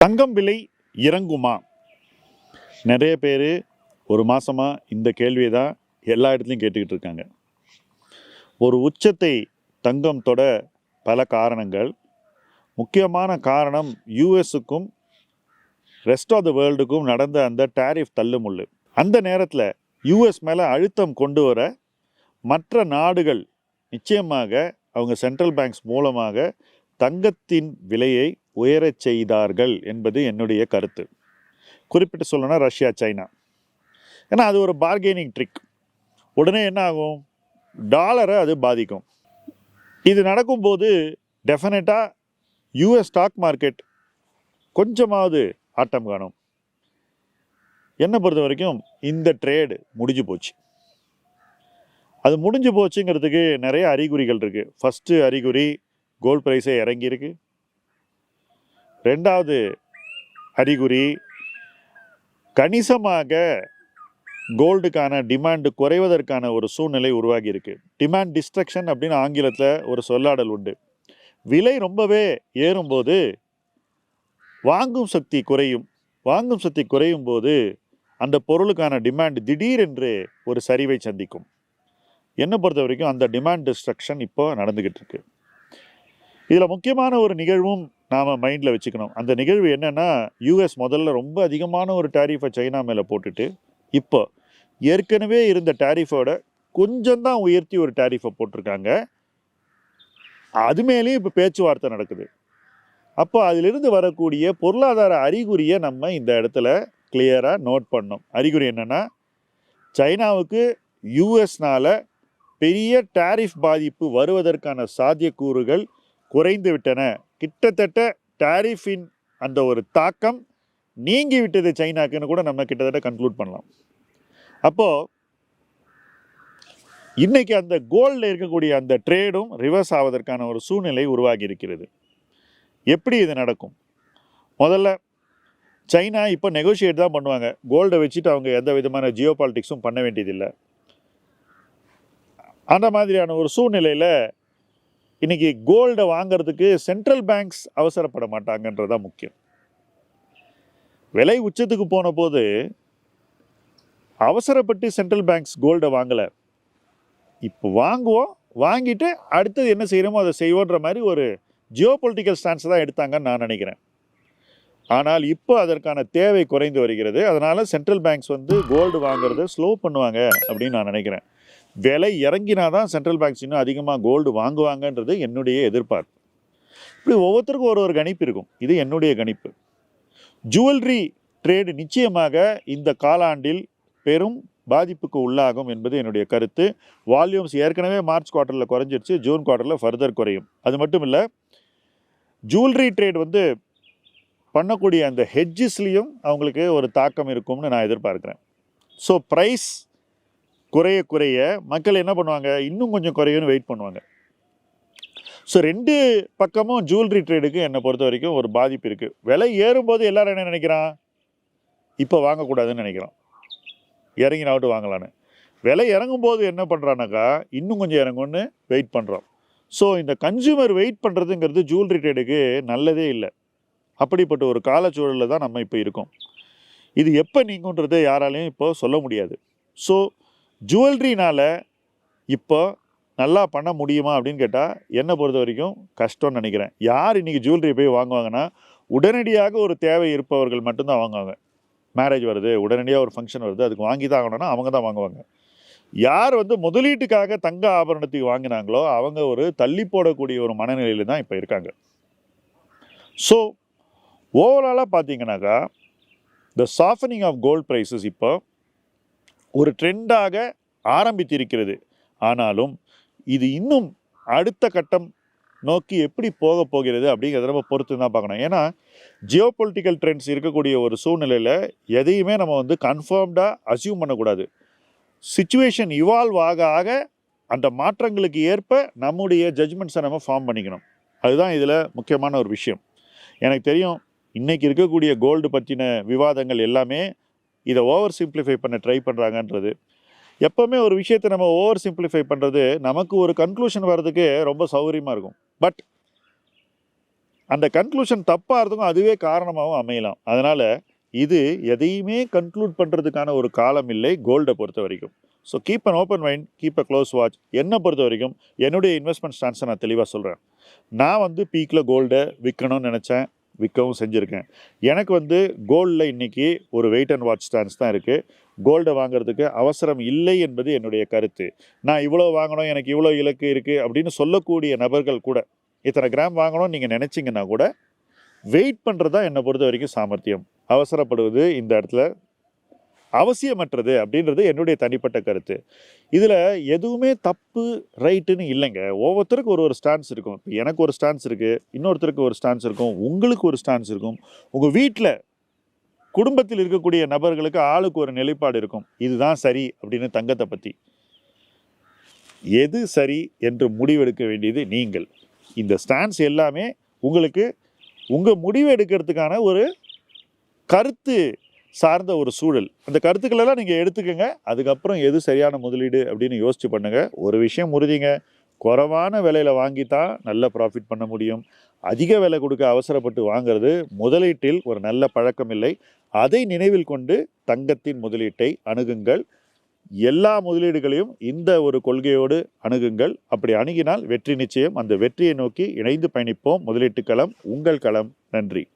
தங்கம் விலை இறங்குமா? நிறைய பேர் ஒரு மாசமாக இந்த கேள்வியை தான் எல்லா இடத்துலையும் கேட்டுக்கிட்டு இருக்காங்க. ஒரு உச்சத்தை தங்கம் தொட பல காரணங்கள். முக்கியமான காரணம் யூஎஸுக்கும் ரெஸ்ட் ஆஃப் த வேர்ல்டுக்கும் நடந்த அந்த டாரிஃப் தள்ளுமுள்ளு. அந்த நேரத்தில் யூஎஸ் மேலே அழுத்தம் கொண்டு வர மற்ற நாடுகள் நிச்சயமாக அவங்க சென்ட்ரல் பேங்க்ஸ் மூலமாக தங்கத்தின் விலையை உயரச் செய்தார்கள் என்பது என்னுடைய கருத்து. குறிப்பிட்டு சொல்லணும்னா ரஷ்யா சைனா. ஏன்னா அது ஒரு பார்கெனிங் ட்ரிக் உடனே என்ன ஆகும்? டாலரை அது பாதிக்கும். இது நடக்கும்போது டெஃபினட்டாக யூஎஸ் ஸ்டாக் மார்க்கெட் கொஞ்சமாவது ஆட்டம் காணும். என்னை பொறுத்த வரைக்கும் இந்த ட்ரேடு முடிஞ்சு போச்சு. அது முடிஞ்சு போச்சுங்கிறதுக்கு நிறைய அறிகுறிகள் இருக்குது ஃபஸ்ட்டு அறிகுறி கோல்ட் ப்ரைஸே இறங்கியிருக்கு. ரெண்டாவது அறிகுறி கணிசமாக கோல்டுக்கான டிமாண்டு குறைவதற்கான ஒரு சூழ்நிலை உருவாகி இருக்கு டிமாண்ட் டிஸ்ட்ரக்ஷன் அப்படின்னு ஆங்கிலத்தில் ஒரு சொல்லாடல் உண்டு. விலை ரொம்பவே ஏறும்போது வாங்கும் சக்தி குறையும். வாங்கும் சக்தி குறையும் போது அந்த பொருளுக்கான டிமாண்ட் திடீரென்று ஒரு சரிவை சந்திக்கும். என்னை பொறுத்த வரைக்கும் அந்த டிமாண்ட் டிஸ்ட்ரக்ஷன் இப்போ நடந்துக்கிட்டு இருக்கு. இதில் முக்கியமான ஒரு நிகழ்வும் நாம் மைண்டில் வச்சுக்கணும். அந்த நிகழ்வு என்னென்னா யூஎஸ் முதல்ல ரொம்ப அதிகமான ஒரு டாரிஃபை சைனா மேலே போட்டுட்டு இப்போ ஏற்கனவே இருந்த டாரிஃபோட கொஞ்சம் தான் உயர்த்தி ஒரு டாரிஃபை போட்டிருக்காங்க. அது மேலேயும் இப்போ பேச்சுவார்த்தை நடக்குது. அப்போ அதிலிருந்து வரக்கூடிய பொருளாதார அறிகுறியை நம்ம இந்த இடத்துல கிளியராக நோட் பண்ணோம் அறிகுறி என்னென்னா சைனாவுக்கு யூஎஸ்னால் பெரிய டாரிஃப் பாதிப்பு வருவதற்கான சாத்தியக்கூறுகள் குறைந்து விட்டன. கிட்டத்தட்ட டாரிஃபின் அந்த ஒரு தாக்கம் நீங்கி விட்டது சைனாக்குன்னு கூட நம்ம கிட்டத்தட்ட கன்க்ளூட் பண்ணலாம். அப்போது இன்றைக்கி அந்த கோல்டில் இருக்கக்கூடிய அந்த ட்ரேடும் ரிவர்ஸ் ஆவதற்கான ஒரு சூழ்நிலை உருவாகி இருக்கிறது. எப்படி இது நடக்கும்? முதல்ல சைனா இப்போ நெகோஷியேட் தான் பண்ணுவாங்க. கோல்டை வச்சுட்டு அவங்க எந்த விதமான ஜியோ பாலிட்டிக்ஸும் பண்ண வேண்டியதில்லை. அந்த மாதிரியான ஒரு சூழ்நிலையில் இன்றைக்கி கோல்டை வாங்குறதுக்கு சென்ட்ரல் பேங்க்ஸ் அவசரப்பட மாட்டாங்கன்றது தான் முக்கியம். விலை உச்சத்துக்கு போன போது அவசரப்பட்டு சென்ட்ரல் பேங்க்ஸ் கோல்டை வாங்கலை. இப்போ வாங்குவோம் வாங்கிட்டு அடுத்தது என்ன செய்கிறோமோ அதை செய்வோன்ற மாதிரி ஒரு ஜியோ பொலிட்டிக்கல் ஸ்டான்ஸ் தான் எடுத்தாங்கன்னு நான் நினைக்கிறேன். ஆனால் இப்போ அதற்கான தேவை குறைந்து வருகிறது. அதனால் சென்ட்ரல் பேங்க்ஸ் வந்து கோல்டு வாங்குறத ஸ்லோ பண்ணுவாங்க அப்படின்னு நான் நினைக்கிறேன். விலை இறங்கினா தான் சென்ட்ரல் பேங்க்ஸ் இன்னும் அதிகமாக கோல்டு வாங்குவாங்கன்றது என்னுடைய எதிர்பார்ப்பு. இப்படி ஒவ்வொருத்தருக்கும் ஒரு ஒரு கணிப்பு இருக்கும். இது என்னுடைய கணிப்பு. ஜுவல்லரி ட்ரேடு நிச்சயமாக இந்த காலாண்டில் பெரும் பாதிப்புக்கு உள்ளாகும் என்பது என்னுடைய கருத்து. வால்யூம்ஸ் ஏற்கனவே மார்ச் குவார்ட்டரில் குறைஞ்சிருச்சு ஜூன் குவார்ட்டரில் ஃபர்தர் குறையும். அது மட்டும் இல்லை ஜுவல்லரி ட்ரேட் வந்து பண்ணக்கூடிய அந்த ஹெட்ஜஸ்லேயும் அவங்களுக்கு ஒரு தாக்கம் இருக்கும்னு நான் எதிர்பார்க்குறேன். ஸோ ப்ரைஸ் குறைய குறைய மக்கள் என்ன பண்ணுவாங்க? இன்னும் கொஞ்சம் குறையும்னு வெயிட் பண்ணுவாங்க. ஸோ ரெண்டு பக்கமும் ஜுவல்லரி ட்ரேடுக்கு என்னை பொறுத்த வரைக்கும் ஒரு பாதிப்பு இருக்குது விலை ஏறும்போது எல்லோரும் என்ன நினைக்கிறான்? இப்போ வாங்கக்கூடாதுன்னு நினைக்கிறான். இறங்கினாவிட்டு வாங்கலான்னு விலை இறங்கும் போது என்ன பண்ணுறானாக்கா இன்னும் கொஞ்சம் இறங்கும்னு வெயிட் பண்ணுறோம் ஸோ இந்த கன்சியூமர் வெயிட் பண்ணுறதுங்கிறது ஜுவல்லரி ட்ரேடுக்கு நல்லதே இல்லை. அப்படிப்பட்ட ஒரு காலச்சூழலில் தான் நம்ம இப்போ இருக்கோம். இது எப்போ நீங்குன்றது யாராலையும் இப்போ சொல்ல முடியாது. ஸோ ஜுவல்லரினால் இப்போ நல்லா பண்ண முடியுமா அப்படின்னு கேட்டால் என்னை பொறுத்த வரைக்கும் கஷ்டம்னு நினைக்கிறேன். யார் இன்றைக்கி ஜுவல்லரி போய் வாங்குவாங்கன்னா உடனடியாக ஒரு தேவை இருப்பவர்கள் மட்டும்தான் வாங்குவாங்க. மேரேஜ் வருது உடனடியாக ஒரு ஃபங்க்ஷன் வருது அதுக்கு வாங்கி தான் ஆகணும்னா அவங்க தான் வாங்குவாங்க. யார் வந்து முதலீட்டுக்காக தங்க ஆபரணத்துக்கு வாங்கினாங்களோ அவங்க ஒரு தள்ளி போடக்கூடிய ஒரு மனநிலையில் தான் இப்போ இருக்காங்க. ஸோ ஓவராலாக பார்த்தீங்கன்னாக்கா the softening of gold prices இப்போ ஒரு ட்ரெண்டாக ஆரம்பித்திருக்கிறது. ஆனாலும் இது இன்னும் அடுத்த கட்டம் நோக்கி எப்படி போக போகிறது அப்படிங்கிறத நம்ம பொறுத்து தான் பார்க்கணும். ஏன்னா ஜியோ பொலிட்டிக்கல் ட்ரெண்ட்ஸ் இருக்கக்கூடிய ஒரு சூழ்நிலையில் எதையுமே நம்ம வந்து கன்ஃபார்ம்டாக அசியூம் பண்ணக்கூடாது. சுச்சுவேஷன் இவால்வ் ஆக ஆக அந்த மாற்றங்களுக்கு ஏற்ப நம்முடைய ஜட்ஜ்மெண்ட்ஸை நம்ம ஃபார்ம் பண்ணிக்கணும். அதுதான் இதில் முக்கியமான ஒரு விஷயம். எனக்கு தெரியும் இன்றைக்கி இருக்கக்கூடிய கோல்டு பற்றின விவாதங்கள் எல்லாமே இதை ஓவர் சிம்பிளிஃபை பண்ண ட்ரை பண்ணுறாங்கன்றது எப்போவுமே ஒரு விஷயத்தை நம்ம ஓவர் சிம்பிளிஃபை பண்ணுறது நமக்கு ஒரு கன்க்ளூஷன் வர்றதுக்கு ரொம்ப சௌகரியமாக இருக்கும். பட் அந்த கன்க்ளூஷன் தப்பாக இருந்துக்கும் அதுவே காரணமாகவும் அமையலாம். அதனால் இது எதையுமே கன்க்ளூட் பண்ணுறதுக்கான ஒரு காலம் இல்லை கோல்டை பொறுத்த வரைக்கும். So keep an open mind keep a close watch என்னை பொறுத்த வரைக்கும் என்னுடைய இன்வெஸ்ட்மெண்ட் ஸ்டான்ஸை நான் தெளிவாக சொல்கிறேன் நான் வந்து பீக்கில் கோல்டை விற்கணும்னு நினச்சேன். விற்கவும் செஞ்சுருக்கேன். எனக்கு வந்து கோல்டில் இன்றைக்கி ஒரு வெயிட் அண்ட் வாட்ச் ஸ்டான்ஸ் தான் இருக்குது கோல்டை வாங்குறதுக்கு அவசரம் இல்லை என்பது என்னுடைய கருத்து. நான் இவ்வளோ வாங்கணும் எனக்கு இவ்வளோ இலக்கு இருக்குது அப்படின்னு சொல்லக்கூடிய நபர்கள் கூட இத்தனை கிராம் வாங்கணும்னு நீங்கள் நினச்சிங்கன்னா கூட வெயிட் பண்ணுறது தான் என்னை பொறுத்த வரைக்கும் சாமர்த்தியம். அவசரப்படுவது இந்த இடத்துல அவசியமற்றது அப்படின்றது என்னுடைய தனிப்பட்ட கருத்து. இதில் எதுவுமே தப்பு ரைட்டுன்னு இல்லைங்க. ஒவ்வொருத்தருக்கும் ஒரு ஒரு ஸ்டான்ஸ் இருக்கும். இப்போ எனக்கு ஒரு ஸ்டான்ஸ் இருக்குது இன்னொருத்தருக்கு ஒரு ஸ்டான்ஸ் இருக்கும் உங்களுக்கு ஒரு ஸ்டான்ஸ் இருக்கும். உங்கள் வீட்டில் குடும்பத்தில் இருக்கக்கூடிய நபர்களுக்கு ஆளுக்கு ஒரு நிலைப்பாடு இருக்கும். இதுதான் சரி அப்படின்னு தங்கத்தை பற்றி எது சரி என்று முடிவெடுக்க வேண்டியது நீங்கள். இந்த ஸ்டான்ஸ் எல்லாமே உங்களுக்கு உங்கள் முடிவு எடுக்கிறதுக்கான ஒரு கருத்து சார்ந்த ஒரு சூழல். அந்த கருத்துக்களெல்லாம் நீங்கள் எடுத்துக்கோங்க. அதுக்கப்புறம் எது சரியான முதலீடு அப்படின்னு யோசிச்சு பண்ணுங்கள் ஒரு விஷயம் உறுதிங்க குறைவான விலையில் வாங்கித்தான் நல்ல ப்ராஃபிட் பண்ண முடியும். அதிக விலை கொடுக்க அவசரப்பட்டு வாங்குறது முதலீட்டில் ஒரு நல்ல பழக்கம் இல்லை. அதை நினைவில் கொண்டு தங்கத்தின் முதலீட்டை அணுகுங்கள். எல்லா முதலீடுகளையும் இந்த ஒரு கொள்கையோடு அணுகுங்கள். அப்படி அணுகினால் வெற்றி நிச்சயம். அந்த வெற்றியை நோக்கி இணைந்து பயணிப்போம். முதலீட்டு களம் உங்கள் களம். நன்றி.